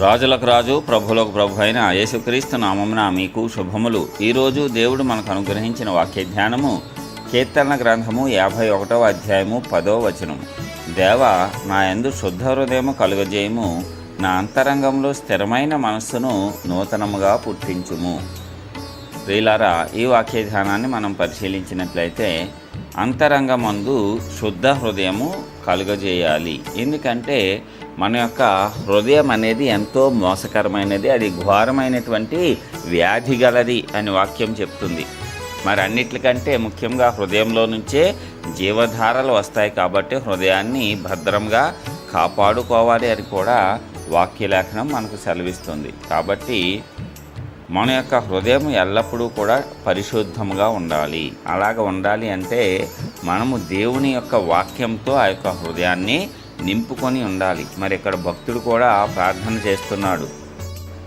రాజులకు రాజు ప్రభులకు ప్రభు అయిన యేసుక్రీస్తు నామమున మీకు శుభములు. ఈరోజు దేవుడు మనకు అనుగ్రహించిన వాక్య ధ్యానము కీర్తన గ్రంథము యాభై ఒకటవ అధ్యాయము పదో వచనం. దేవ నా యందు శుద్ధ హృదయము కలుగజేయము. నా అంతరంగంలో స్థిరమైన మనస్సును నూతనముగా పుట్టించుము. వీలారా ఈ వాక్య ధ్యానాన్ని మనం పరిశీలించినట్లయితే అంతరంగమందు శుద్ధ హృదయము కలుగజేయాలి. ఎందుకంటే మన యొక్క హృదయం అనేది ఎంతో మోసకరమైనది అది ఘోరమైనటువంటి వ్యాధి గలది అని వాక్యం చెప్తుంది. మరి అన్నిటికంటే ముఖ్యంగా హృదయంలో నుంచే జీవధారలు వస్తాయి కాబట్టి హృదయాన్ని భద్రంగా కాపాడుకోవాలి అని కూడా వాక్యలేఖనం మనకు సెలవిస్తుంది. కాబట్టి మన యొక్క హృదయం ఎల్లప్పుడూ కూడా పరిశుద్ధముగా ఉండాలి. అలాగ ఉండాలి అంటే మనము దేవుని యొక్క వాక్యంతో ఆ యొక్క హృదయాన్ని నింపుకొని ఉండాలి. మరి ఇక్కడ భక్తుడు కూడా ప్రార్థన చేస్తున్నాడు.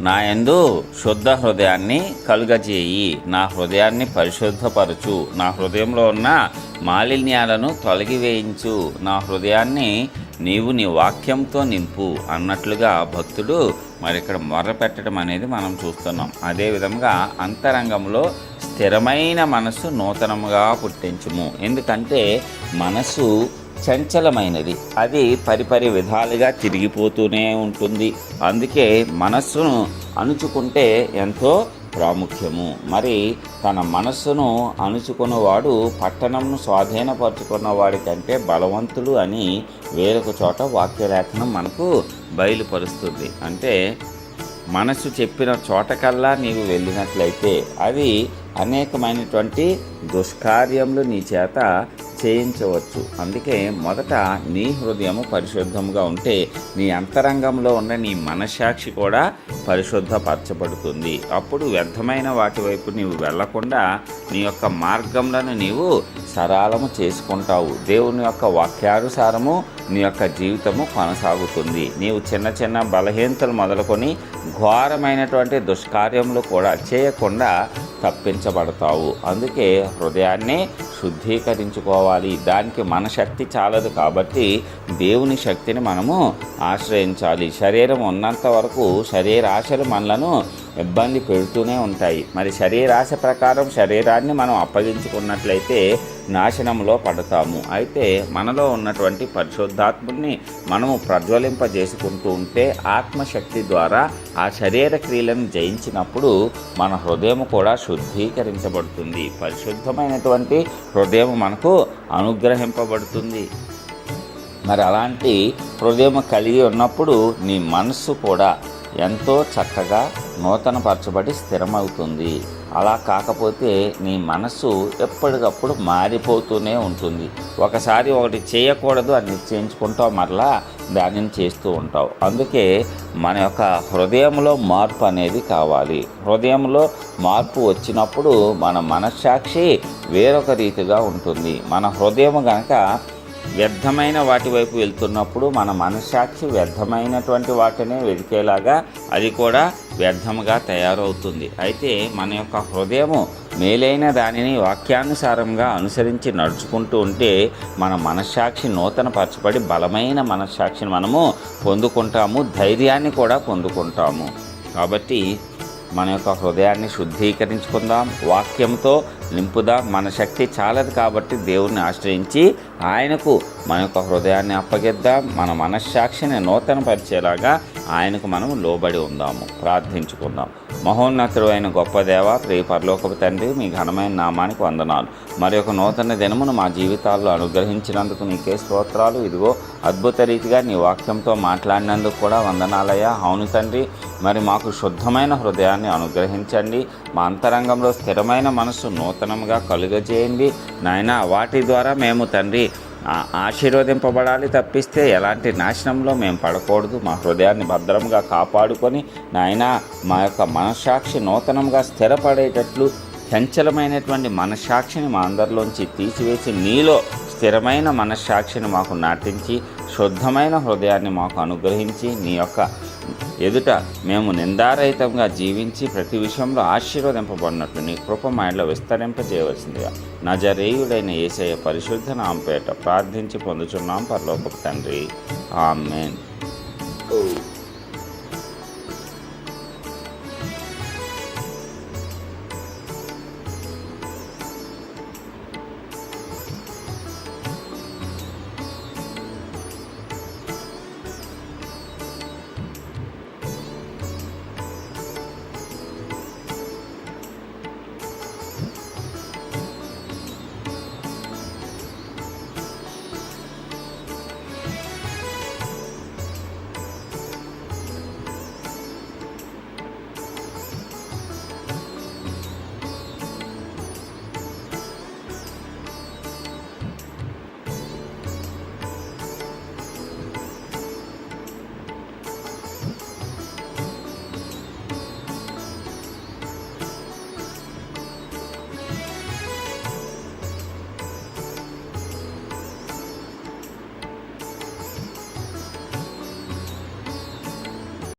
నా ఎందు శుద్ధ హృదయాన్ని కలుగజేయి. నా హృదయాన్ని పరిశుద్ధపరచు. నా హృదయంలో ఉన్న మాలిన్యాలను తొలగివేయించు. నా హృదయాన్ని నీవు నీ వాక్యంతో నింపు అన్నట్లుగా భక్తుడు మరి ఇక్కడ మొర్ర పెట్టడం అనేది మనం చూస్తున్నాం. అదేవిధంగా అంతరంగంలో స్థిరమైన మనస్సు నూతనముగా పుట్టించుము. ఎందుకంటే మనసు చంచలమైనది. అది పరిపరి విధాలుగా తిరిగిపోతూనే ఉంటుంది. అందుకే మనస్సును అణుచుకుంటే ఎంతో ప్రాముఖ్యము. మరి తన మనస్సును అణుచుకున్నవాడు పట్టణంను స్వాధీనపరుచుకున్న వాడి కంటే బలవంతుడు అని వేరొక చోట వాక్యలేఖనం మనకు బయలుపరుస్తుంది. అంటే మనసు చెప్పిన చోటకల్లా నీవు వెళ్ళినట్లయితే అది అనేకమైనటువంటి దుష్కార్యములు నీ చేత చేయించవచ్చు. అందుకే మొదట నీ హృదయము పరిశుద్ధముగా ఉంటే నీ అంతరంగంలో ఉన్న నీ మనశ్శాక్షి కూడా పరిశుద్ధపరచబడుతుంది. అప్పుడు వ్యర్థమైన వాటి వైపు నీవు వెళ్ళకుండా నీ యొక్క మార్గంలను నీవు సరళము చేసుకుంటావు. దేవుని యొక్క వాక్యానుసారము నీ యొక్క జీవితము కొనసాగుతుంది. నీవు చిన్న చిన్న బలహీనతలు మొదలుకొని ఘోరమైనటువంటి దుష్కార్యములు కూడా చేయకుండా తప్పించబడతావు. అందుకే హృదయాన్ని శుద్ధీకరించుకోవాలి. దానికి మన శక్తి చాలదు కాబట్టి దేవుని శక్తిని మనము ఆశ్రయించాలి. శరీరం ఉన్నంత వరకు శరీరాశలు మనలను ఇబ్బంది పెడుతూనే ఉంటాయి. మరి శరీరాశ ప్రకారం శరీరాన్ని మనం అప్పగించుకున్నట్లయితే నాశనంలో పడతాము. అయితే మనలో ఉన్నటువంటి పరిశుద్ధాత్ముడిని మనము ప్రజ్వలింపజేసుకుంటూ ఉంటే ఆత్మశక్తి ద్వారా ఆ శరీర క్రియలను జయించినప్పుడు మన హృదయం కూడా శుద్ధీకరించబడుతుంది. పరిశుద్ధమైనటువంటి హృదయం మనకు అనుగ్రహింపబడుతుంది. మరి అలాంటి హృదయం కలిగి ఉన్నప్పుడు నీ మనస్సు కూడా ఎంతో చక్కగా నూతనపరచబడి స్థిరమవుతుంది. అలా కాకపోతే నీ మనస్సు ఎప్పటికప్పుడు మారిపోతూనే ఉంటుంది. ఒకసారి ఒకటి చేయకూడదు అని నిశ్చయించుకుంటావు మరలా దానిని చేస్తూ ఉంటావు. అందుకే మన యొక్క హృదయంలో మార్పు అనేది కావాలి. హృదయంలో మార్పు వచ్చినప్పుడు మన మనస్సాక్షి వేరొక రీతిగా ఉంటుంది. మన హృదయం కనుక వ్యర్థమైన వాటి వైపు వెళ్తున్నప్పుడు మన మనస్సాక్షి వ్యర్థమైనటువంటి వాటినే వెతికేలాగా అది కూడా వ్యర్థముగా తయారవుతుంది. అయితే మన యొక్క హృదయము మేలైన దానిని వాక్యానుసారంగా అనుసరించి నడుచుకుంటూ ఉంటే మన మనస్సాక్షి నూతనపరచబడి బలమైన మనస్సాక్షిని మనము పొందుకుంటాము ధైర్యాన్ని కూడా పొందుకుంటాము. కాబట్టి మన యొక్క హృదయాన్ని శుద్ధీకరించుకుందాం. వాక్యంతో నింపుదాం. మన శక్తి చాలదు కాబట్టి దేవుణ్ణి ఆశ్రయించి ఆయనకు మన యొక్క హృదయాన్ని అప్పగిద్దాం. మన మనశ్సక్షిని నూతన పరిచేలాగా ఆయనకు మనం లోబడి ఉందాము ప్రార్థించుకుందాం. మహోన్నతుడు అయిన గొప్ప దేవ ప్రియ పరలోకపు తండ్రి మీ ఘనమైన నామానికి వందనాలు. మరి ఒక నూతన దినమును మా జీవితాల్లో అనుగ్రహించినందుకు నీకే స్తోత్రాలు. ఇదిగో అద్భుత రీతిగా నీ వాక్యంతో మాట్లాడినందుకు కూడా వందనాలయ్యా. అవును తండ్రి మరి మాకు శుద్ధమైన హృదయాన్ని అనుగ్రహించండి. మా అంతరంగంలో స్థిరమైన మనసు నూతనంగా కలుగజేయండి. నాయన వాటి ద్వారా మేము తండ్రి ఆశీర్వదింపబడాలి తప్పిస్తే ఎలాంటి నాశనంలో మేము పడకూడదు. మా హృదయాన్ని భద్రంగా కాపాడుకొని నాయన మా యొక్క మనస్సాక్షి నూతనంగా స్థిరపడేటట్లు చంచలమైనటువంటి మనస్సాక్షిని మా అందరిలోంచి తీసివేసి నీలో స్థిరమైన మనస్సాక్షిని మాకు నాటించి శుద్ధమైన హృదయాన్ని మాకు అనుగ్రహించి నీ యొక్క ఎదుట మేము నిందారహితంగా జీవించి ప్రతి విషయంలో ఆశీర్వదింపబడినట్లు నీ కృప మా ఇంట్లో విస్తరింపజేయవలసిందిగా నజరేయుడైన ఏసయ్య పరిశుద్ధ నాంపేట ప్రార్థించి పొందుచున్నాం పరలోకపు తండ్రి. ఆమెన్.